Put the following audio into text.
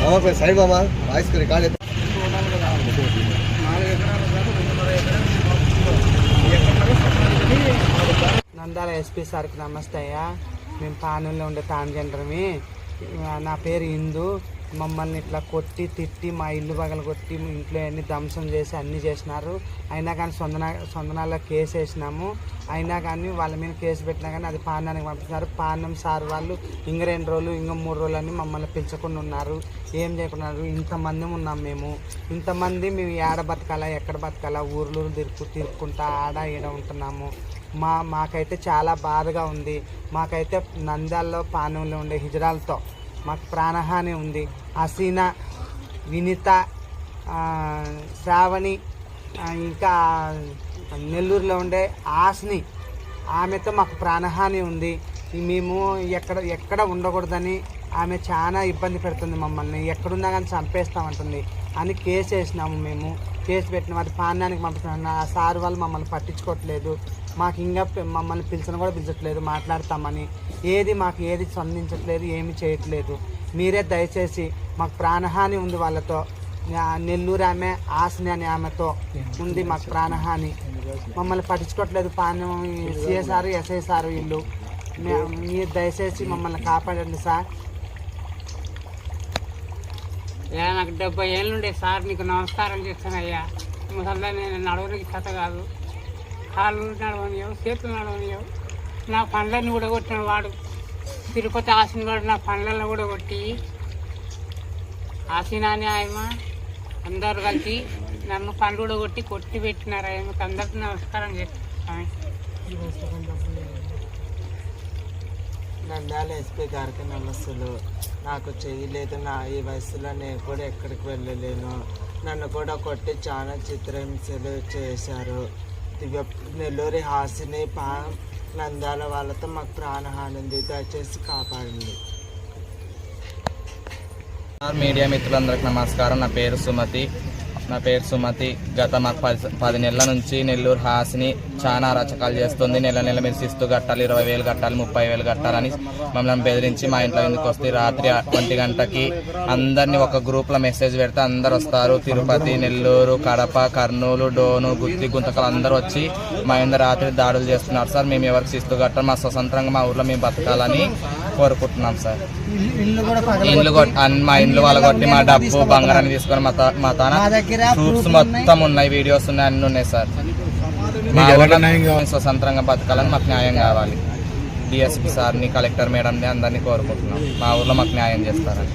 మామ బాబా సైడ్ మామ వాయిస్ రికార్డ్ నందాల ఎస్పీ సార్కి నమస్తే అయ్యా. మేము పానంలో ఉండే ట్రాన్స్జెండర్మి నా పేరు ఇందు. మమ్మల్ని ఇట్లా కొట్టి తిట్టి మా ఇల్లు పగలు కొట్టి ఇంట్లో అన్ని ధ్వంసం చేసి అన్నీ చేసినారు. అయినా కానీ సొందన సొందనాల్లో కేసు వేసినాము. అయినా కానీ వాళ్ళ మీద కేసు పెట్టినా కానీ అది పాండానికి పంపిస్తున్నారు. పాండం సార్ వాళ్ళు ఇంక రెండు రోజులు ఇంక మూడు రోజులు అని మమ్మల్ని పిలుచకుండా ఉన్నారు. ఏం చేయకుండా ఇంతమంది ఉన్నాం మేము. ఇంతమంది మేము ఏడ బతకాలా ఎక్కడ బతకాలా? ఊర్లు తిరుపు తిరుక్కుంటా ఆడ ఈడ ఉంటున్నాము. మా మాకైతే చాలా బాధగా ఉంది. మాకైతే నంద్యాల్లో పానంలో ఉండే హిజరాలతో మాకు ప్రాణహాని ఉంది. హసీనా వినిత శ్రావణి ఇంకా నెల్లూరులో ఉండే ఆస్ని ఆమెతో మాకు ప్రాణహాని ఉంది. మేము ఎక్కడ ఎక్కడ ఉండకూడదని ఆమె చాలా ఇబ్బంది పెడుతుంది మమ్మల్ని. ఎక్కడున్నా కానీ చంపేస్తామంటుంది అని కేసు వేసినాము మేము. కేసు పెట్టిన వాటి పానానికి పంపిస్తున్నాం ఆ సార్ వాళ్ళు మమ్మల్ని పట్టించుకోవట్లేదు. మాకు ఇంకా మమ్మల్ని పిలిచిన కూడా పిలిచట్లేదు. మాట్లాడతామని. ఏది మాకు ఏది స్పందించట్లేదు ఏమి చేయట్లేదు. మీరే దయచేసి మాకు ప్రాణహాని ఉంది వాళ్ళతో. నెల్లూరు ఆమె ఆశని అనే ఆమెతో ఉంది మాకు ప్రాణహాని. మమ్మల్ని పట్టించుకోవట్లేదు. పానం సిఎస్ఆర్ ఎస్ఐ సార్ వీళ్ళు. మీరు దయచేసి మమ్మల్ని కాపాడండి సార్. అయ్యా నాకు డెబ్బై ఏళ్ళు ఉండే సార్ నీకు నమస్కారం చేస్తానయ్యా. ముసల్లా నేను నడవడానికి కథ కాదు. కాళ్ళు నడవనియవు చేతులు నడవనియవు నా పండ్లన్నీ కూడా కొట్టిన వాడు. తిరుపతి ఆసిన వాడు నా పండ్లను కూడా కొట్టి ఆసినాని ఆయమ అందరు కలిసి నన్ను పండ్లు కూడా కొట్టి కొట్టి పెట్టినారు ఆయనకు అందరికీ నమస్కారం చేస్తాను నంద్యాల ఎస్పీ గారికి నమస్సులు. నాకు చేయలేదు నా ఈ వయసులో నేను కూడా ఎక్కడికి వెళ్ళలేను. నన్ను కూడా కొట్టి చాలా చిత్రహింసలు చేశారు. దివ్య నెల్లూరి హాసిని పా నంద్యాల వాళ్ళతో మాకు ప్రాణహాని ఉంది దయచేసి కాపాడింది మీడియా మిత్రులందరికీ నమస్కారం. నా పేరు సుమతి. నా పేరు సుమతి. గత మాకు పది పది నెలల నుంచి నెల్లూరు హాసిని చాలా రచకాలు చేస్తుంది. నెల నెల మీరు శిస్తు కట్టాలి ఇరవై వేలు కట్టాలి ముప్పై వేలు కట్టాలని మమ్మల్ని బెదిరించి మా ఇంట్లో ఎందుకు వస్తే రాత్రి ఒంటి గంటకి అందరినీ ఒక గ్రూప్లో మెసేజ్ పెడితే అందరు వస్తారు. తిరుపతి నెల్లూరు కడప కర్నూలు డోను గుత్తి గుంతకలు అందరూ వచ్చి మా ఇంద రాత్రి దాడులు చేస్తున్నారు. సార్ మేము ఎవరికి శిస్తు కట్టాలి మా స్వతంత్రంగా మా ఊర్లో మేము బతకాలని కోరుకుంటున్నాం సార్. అన్ని మా ఇండ్లు వాళ్ళ కొట్టి మా డబ్బు బంగారాన్ని తీసుకొని మా తా- మా తాన? ప్రూఫ్స్ మొత్తం ఉన్నాయి. వీడియోస్ ఉన్నాయి అన్ని ఉన్నాయి సార్. స్వతంత్రంగా బతకాలని మాకు న్యాయం కావాలి. డిఎస్పీ సార్ని కలెక్టర్ మేడంని అందరినీ కోరుకుంటున్నాం. మా ఊర్లో మాకు న్యాయం చేస్తారని.